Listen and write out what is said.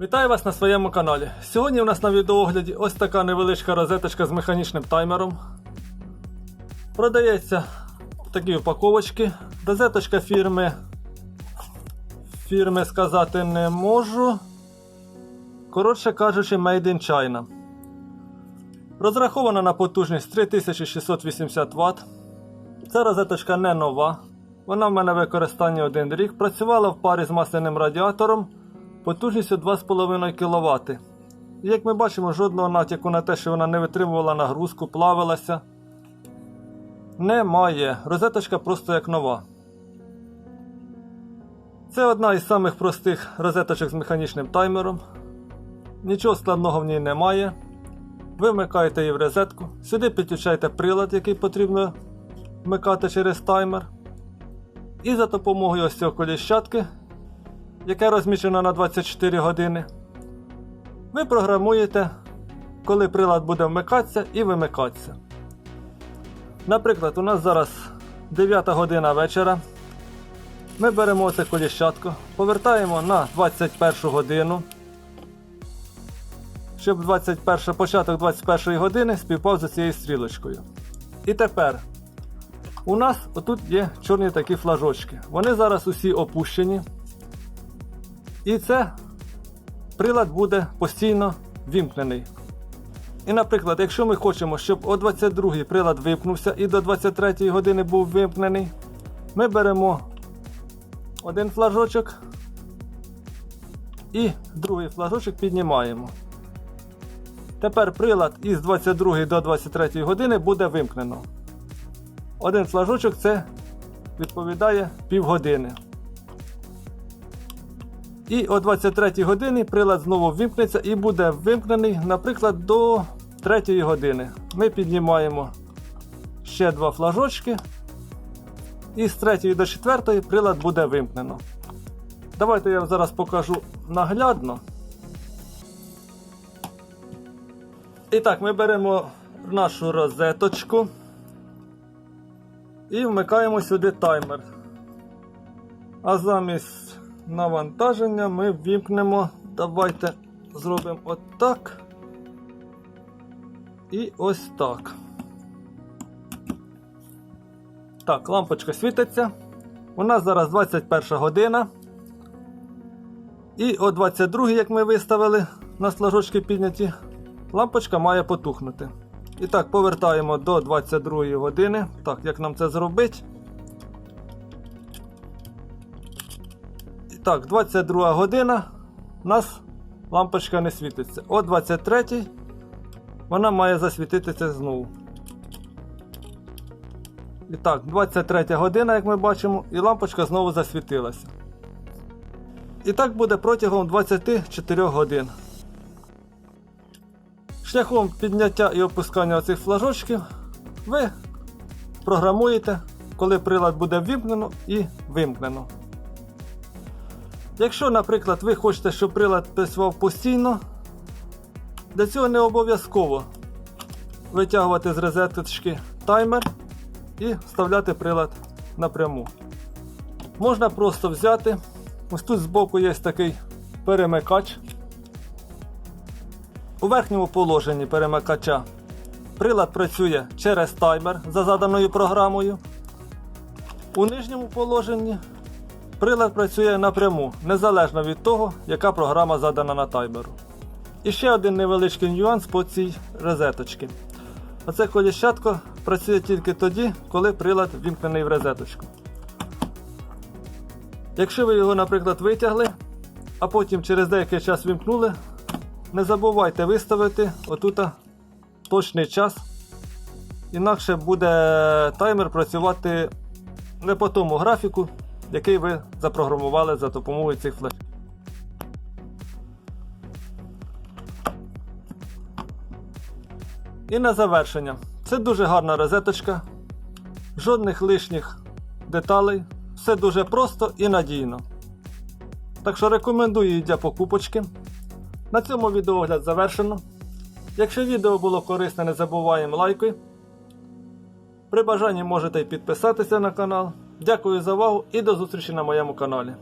Вітаю вас на своєму каналі. Сьогодні у нас на відеоогляді ось така невеличка розеточка з механічним таймером. Продається в такій упаковочці. Розеточка фірми. Фірми сказати не можу. Коротше кажучи, Made in China. Розрахована на потужність 3680 Вт. Ця розеточка не нова. Вона в мене в використанні один рік. Працювала в парі з масляним радіатором потужністю 2,5 кВт. Як ми бачимо, жодного натяку на те, що вона не витримувала нагрузку, плавилася. Немає. Розеточка просто як нова. Це одна із самих простих розеточок з механічним таймером. Нічого складного в ній немає. Ви вмикаєте її в розетку. Сюди підключаєте прилад, який потрібно вмикати через таймер. І за допомогою ось цього коліщатки, яке розміщено на 24 години, ви програмуєте, коли прилад буде вмикатися і вимикатися. Наприклад, у нас зараз 9 година вечора. Ми беремо це коліщатку, повертаємо на 21 годину, щоб 21, початок 21 години співпав за цією стрілочкою. І тепер у нас отут є чорні такі флажочки. Вони зараз усі опущені. І це прилад буде постійно вімкнений. І, наприклад, якщо ми хочемо, щоб о 22 прилад вимкнувся і до 23 години був вимкнений, ми беремо один флажочок і другий флажочок піднімаємо. Тепер прилад із 22 до 23 години буде вимкнено. Один флажочок це відповідає півгодини. І о 23 годині прилад знову вимкнеться і буде вимкнений, наприклад, до 3 години. Ми піднімаємо ще два флажочки. І з 3 до 4 прилад буде вимкнено. Давайте я зараз покажу наглядно. І так, ми беремо нашу розеточку і вмикаємо сюди таймер. А замість навантаження ми ввімкнемо. Давайте зробимо отак. І ось так. Так, лампочка світиться. У нас зараз 21 година. І о 22, як ми виставили на флажочки підняті, лампочка має потухнути. І так, повертаємо до 22 години. Так, як нам це зробити? Так, 22 година. У нас лампочка не світиться. О 23 вона має засвітитися знову. І так, 23 година, як ми бачимо, і лампочка знову засвітилася. І так буде протягом 24 годин. Шляхом підняття і опускання оцих флажочків ви програмуєте, коли прилад буде ввімкнено і вимкнено. Якщо, наприклад, ви хочете, щоб прилад працював постійно, для цього не обов'язково витягувати з розеточки таймер і вставляти прилад напряму. Можна просто взяти, ось тут збоку є такий перемикач. У верхньому положенні перемикача прилад працює через таймер за заданою програмою. У нижньому положенні прилад працює напряму, незалежно від того, яка програма задана на таймеру. І ще один невеличкий нюанс по цій розеточці. Оце коліщатко працює тільки тоді, коли прилад вімкнений в розеточку. Якщо ви його, наприклад, витягли, а потім через деякий час вімкнули, не забувайте виставити отут точний час. Інакше буде таймер працювати не по тому графіку, який ви запрограмували за допомогою цих флешок. І на завершення. Це дуже гарна розеточка. Жодних лишніх деталей. Все дуже просто і надійно. Так що рекомендую її для покупочки. На цьому відеогляд завершено. Якщо відео було корисне, не забуваємо лайки. При бажанні можете й підписатися на канал. Дякую за увагу і до зустрічі на моєму каналі.